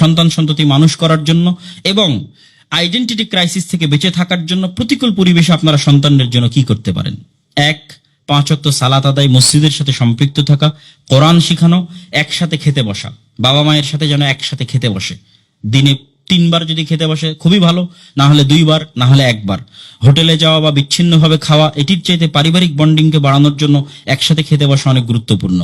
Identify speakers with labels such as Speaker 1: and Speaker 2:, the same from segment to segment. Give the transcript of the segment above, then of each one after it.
Speaker 1: সন্তান সন্ততি মানুষ করার জন্য এবং আইডেন্টিটি ক্রাইসিস থেকে বেঁচে থাকার জন্য প্রতিকূল পরিবেশে আপনারা সন্তানদের জন্য কি করতে পারেন? এক, পাঁচ সালাত আদায়, মসজিদের সাথে সম্পৃক্ত থাকা, কোরআন শিখানো, একসাথে খেতে বসা, বাবা মায়ের সাথে যেন একসাথে খেতে বসে। দিনে তিনবার যদি খেতে বসে, খুবই ভালো, না হলে দুইবার, না হলে একবার। হোটেলে যাওয়া বা বিচ্ছিন্নভাবে খাওয়া, এটির চাইতে পারিবারিক বন্ডিংকে বাড়ানোর জন্য একসাথে খেতে বসা অনেক গুরুত্বপূর্ণ।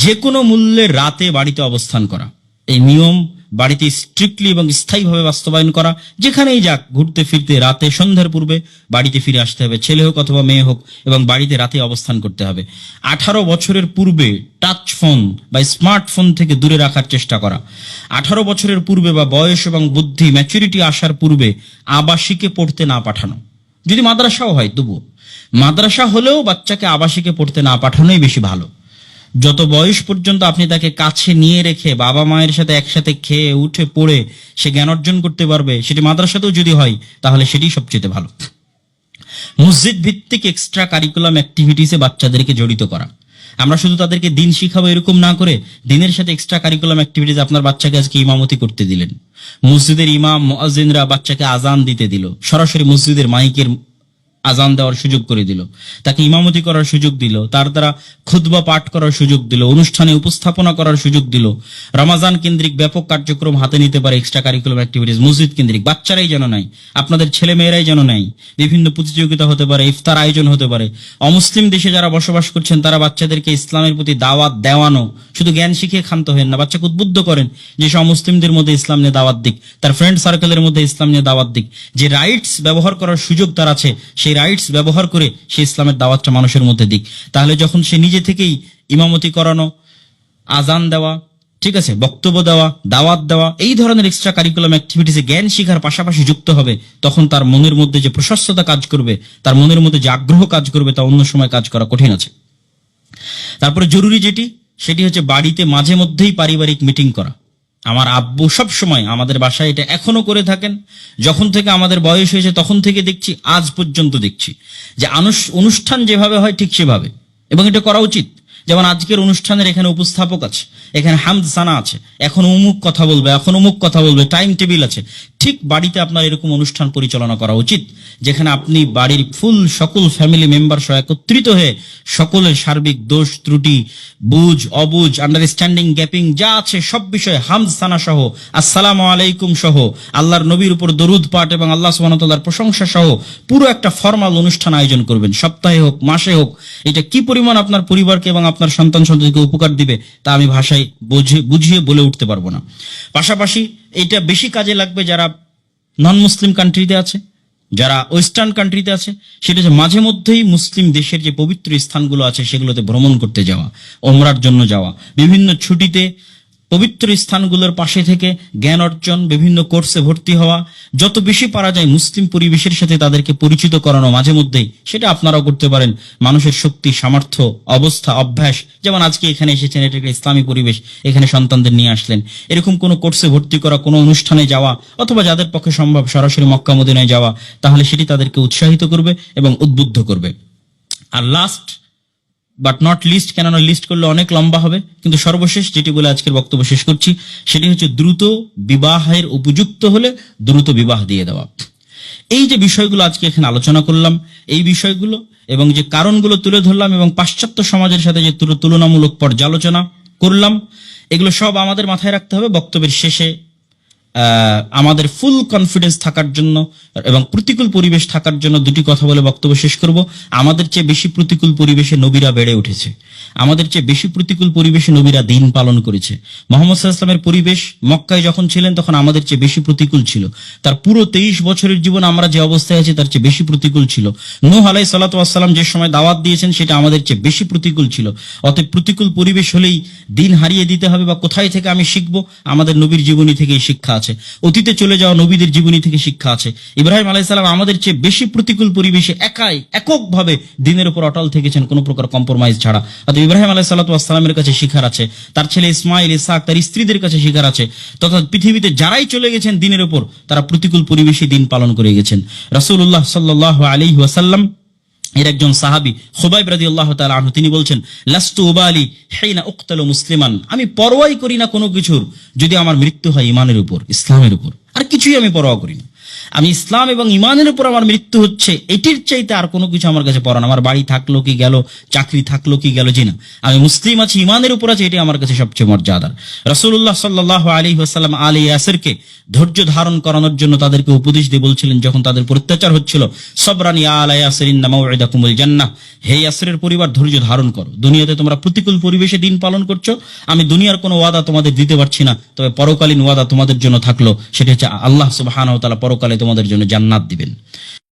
Speaker 1: যে কোনো মূল্যে রাতে বাড়িতে অবস্থান করা। এই নিয়ম বাড়িতে স্ট্রিক্টলি এবং স্থায়ীভাবে বাস্তবায়ন করা, যেখানেই যাক, ঘুরতে ফিরতে রাতে, সন্ধ্যার পূর্বে বাড়িতে ফিরে আসতে হবে, ছেলে হোক অথবা মেয়ে হোক, এবং বাড়িতে রাতে অবস্থান করতে হবে। আঠারো বছরের পূর্বে টাচ ফোন বা স্মার্টফোন থেকে দূরে রাখার চেষ্টা করা। আঠারো বছরের পূর্বে বা বয়স এবং বুদ্ধি ম্যাচুরিটি আসার পূর্বে আবাসিকে পড়তে না পাঠানো। যদি মাদ্রাসাও হয়, তবুও। মাদ্রাসা হলেও বাচ্চাকে আবাসিকে পড়তে না পাঠানোই বেশি ভালো। যত বয়স পর্যন্ত আপনি তাকে কাছে নিয়ে রেখে বাবা মায়ের সাথে একসাথে খেয়ে উঠে পড়ে সে জ্ঞান অর্জন করতে পারবে, সেটি মাদ্রাসাতেও যদি হয়, তাহলে সেটি সবচেয়ে ভালো। মসজিদ ভিত্তিক এক্সট্রা কারিকুলাম অ্যাক্টিভিটিসে বাচ্চাদেরকে জড়িত করা। আমরা শুধু তাদেরকে দিন শিখাবো এরকম না করে দিনের সাথে এক্সট্রা কারিকুলাম অ্যাক্টিভিটিস আপনার বাচ্চাকে আজকে ইমামতি করতে দিলেন। মসজিদের ইমাম, মুয়াজ্জিনরা বাচ্চাকে আজান দিতে দিল। সরাসরি মসজিদের মাইকের আজান দেওয়ার সুযোগ করে দিল। তাকে ইমামতি করার সুযোগ দিল। তার দ্বারা খুতবা পাঠ করার সুযোগ দিল। অনুষ্ঠানে উপস্থাপনা করার সুযোগ দিল। রমাজান কেন্দ্রিক ব্যাপক কার্যক্রম হাতে নিতে পারে এক্সট্রা কারিকুলাম অ্যাক্টিভিটিস মসজিদ কেন্দ্রিক। বাচ্চারাই যেন নাই, আপনাদের ছেলে মেয়েরাই যেন নাই, বিভিন্ন প্রতিযোগিতা হতে পারে, ইফতার আয়োজন হতে পারে। অমুসলিম দেশে যারা বসবাস করছেন, তারা বাচ্চাদেরকে ইসলামের প্রতি দাওয়াত দেওয়ানো, শুধু জ্ঞান শিখিয়ে ক্ষান্ত হেন না, বাচ্চাকে উদ্বুদ্ধ করেন যে সব মুসলিমদের মধ্যে ইসলাম নিয়ে দাওয়াত দিক। তার ফ্রেন্ড সার্কেলের মধ্যে ইসলাম নিয়ে দাওয়াত দিক। যে রাইটস ব্যবহার করার সুযোগ তার আছে, সেই রাইটস ব্যবহার করে সে ইসলামের দাওয়াতটা মানুষের মধ্যে দিক। তাহলে যখন সে নিজে থেকেই ইমামতি করানো আজান দেওয়া, ঠিক আছে, বক্তব্য দেওয়া, দাওয়াত দেওয়া, এই ধরনের এক্সট্রা কারিকুলাম অ্যাক্টিভিটিসে জ্ঞান শিখার পাশাপাশি যুক্ত হবে, তখন তার মনের মধ্যে যে প্রশস্ততা কাজ করবে, তার মনের মধ্যে যে আগ্রহ কাজ করবে, তা অন্য সময় কাজ করা কঠিন আছে। তারপরে জরুরি যেটি, সেটি হচ্ছে বাড়িতে মাঝে মধ্যেই পারিবারিক মিটিং করা। আমার আব্বু সব সময় আমাদের বাসায় এটা এখনও করে থাকেন। যখন থেকে আমাদের বয়স হয়েছে তখন থেকে দেখছি, আজ পর্যন্ত দেখছি যে অনুষ্ঠান যেভাবে হয় ঠিক সেভাবে। এবং এটা করা উচিত। যেমন আজকের অনুষ্ঠানের এখানে উপস্থাপক আছে, এখানে হামদ সানা আছে, এখন অমুক কথা বলবে, এখন অমুক কথা বলবে টাইম টেবিল আছে। ঠিক বাড়িতে আপনার এরকম অনুষ্ঠান পরিচালনা করা উচিত, যেখানে আপনি বাড়ির ফুল সকল ফ্যামিলি মেম্বার সহ একত্রিত হয়ে সকলের সার্বিক দোষ, ত্রুটি, বুঝ, অবুঝ আন্ডারস্ট্যান্ডিং গ্যাপিং যা আছে সব বিষয়ে হামদ সানা সহ, আসসালামু আলাইকুম সহ, আল্লাহর নবীর উপর দরুদ পাঠ এবং আল্লাহ সুবহানাহু প্রশংসা সহ পুরো একটা ফর্মাল অনুষ্ঠান আয়োজন করবেন। সপ্তাহে হোক, মাসে হোক, এটা কি পরিমাণ আপনার পরিবারকে এবং আপনার সন্তান সন্ততিকে উপকার দিবে তা আমি ভাষায় বুঝে, বুঝিয়ে বলে উঠতে পারব না। পাশাপাশি এটা বেশি কাজে লাগবে যারা নন মুসলিম কান্ট্রিতে আছে, যারা ওয়েস্টার্ন কান্ট্রিতে আছে, সেটা হচ্ছে মাঝে মধ্যেই মুসলিম দেশের যে পবিত্র স্থানগুলো আছে সেগুলোতে ভ্রমণ করতে যাওয়া ওমরার জন্য যাওয়া, বিভিন্ন ছুটিতে পবিত্র স্থানগুলোর পাশে থেকে জ্ঞান অর্জন, বিভিন্ন কোর্সে ভর্তি হওয়া, যত বেশি পারা যায় মুসলিম পরিবেশের সাথে তাদেরকে পরিচিত করানো মাঝে মধ্যেই, সেটা আপনারাও করতে পারেন। মানুষের শক্তি, সামর্থ্য, অবস্থা, অভ্যাস, যেমন আজকে এখানে এসেছেন, এটা একটা ইসলামী পরিবেশ, এখানে সন্তানদের নিয়ে আসলেন। এরকম কোনো কোর্সে ভর্তি করা, কোনো অনুষ্ঠানে যাওয়া, অথবা যাদের পক্ষে সম্ভব সরাসরি মক্কা মদিনায় যাওয়া, তাহলে সেটি তাদেরকে উৎসাহিত করবে এবং উদ্বুদ্ধ করবে। আর লাস্ট বাট নট লিস্ট কেননা লিস্ট করলে অনেক লম্বা হবে। কিন্তু সর্বশেষ যেটি বলে আজকের বক্তব্য শেষ করছি, সেটি হচ্ছে দ্রুত বিবাহের উপযুক্ত হলে দ্রুত বিবাহ দিয়ে দেওয়া। এই যে বিষয়গুলো আজকে এখানে আলোচনা করলাম, এই বিষয়গুলো এবং যে কারণগুলো তুলে ধরলাম এবং পাশ্চাত্য সমাজের সাথে যে তুলনামূলক পর্যালোচনা করলাম, এগুলো সব আমাদের মাথায় রাখতে হবে বক্তব্যের শেষে। আমাদের ফুল কনফিডেন্স থাকার জন্য এবং প্রতিকূল পরিবেশ থাকার জন্য দুটি কথা বলে বক্তব্য শেষ করব। আমাদের চেয়ে বেশি প্রতিকূল পরিবেশে নবীরা বেড়ে উঠেছে। আমাদের চেয়ে বেশি প্রতিকূল পরিবেশে নবীরা দিন পালন করেছে। মোহাম্মদ সাল্লামের পরিবেশ মক্কায় যখন ছিলেন, তখন আমাদের চেয়ে বেশি প্রতিকূল ছিল। তার পুরো তেইশ বছরের জীবন আমরা যে অবস্থায় আছি, তার চেয়ে বেশি প্রতিকূল ছিল। নূহ আলাই সাল্লাতাম যে সময় দাওয়াত দিয়েছেন, সেটা আমাদের চেয়ে বেশি প্রতিকূল ছিল। অতএব প্রতিকূল পরিবেশ হলেই দিন হারিয়ে দিতে হবে বা কোথায় থেকে আমি শিখব? আমাদের নবীর জীবনী থেকেই শিক্ষা আছে। অতীতে চলে যাওয়া নবীদের জীবনী থেকে শিক্ষা আছে। ইব্রাহিম আলাইসালাম আমাদের চেয়ে বেশি প্রতিকূল পরিবেশে একাই, এককভাবে দিনের উপর অটল থেকেছেন, কোনো প্রকার কম্প্রোমাইজ ছাড়া। অতএব ইব্রাহিম আলাহ সাল্লাতামের কাছে শিখার আছে, তার ছেলে ইসমাইল ইসাক তার স্ত্রীদের কাছে শিখার আছে, তথা পৃথিবীতে যারাই চলে গেছেন দিনের উপর, তারা প্রতিকূল পরিবেশে দিন পালন করে গেছেন। রাসূলুল্লাহ সাল্লাহ আলী ওয়াসাল্লাম এর একজন সাহাবি, খুবাইব রাজি আল্লাহ আনহু, তিনি বলছেন, লাস্তু উবালি হেইনা উক্তাল মুসলিমান। আমি পরোয়াই করি না কোনো কিছুর, যদি আমার মৃত্যু হয় ইমানের উপর, ইসলামের উপর। আর কিছুই আমি পরোয়া করি না। আমি ইসলাম এবং ইমানের উপর আমার মৃত্যু হচ্ছে, এটির চাইতে আর কোনো কিছু আমার কাছে পড়া না। আমার বাড়ি থাকল কি গেল, চাকরি থাকল কি গেল জি না আমি মুসলিম আছি, ইমানের উপর আছে, এটি আমার কাছে সবচেয়ে মর্যাদার। রসুল্লাহ সাল্লাহ আলী ওসাল্লাম আলী ইয়াসেরকে ধৈর্য ধারণ করানোর জন্য তাদেরকে উপদেশ দিয়ে বলছিলেন, যখন তাদের অত্যাচার হচ্ছিল, সবরানি আলা ইয়াসরিন নামাউদা কুমুল জান্নাহ। হে ইয়াসরের পরিবার, ধৈর্য ধারণ করো। দুনিয়াতে তোমরা প্রতিকূল পরিবেশে দিন পালন করছ, আমি দুনিয়ার কোনো ওয়াদা তোমাদের দিতে পারছি না, তবে পরকালীন ওয়াদা তোমাদের জন্য থাকল, সেটা হচ্ছে আল্লাহ সুবহানাহু ওয়া তাআলা পরকালে তোমাদের জন্য জান্নাত দিবেন।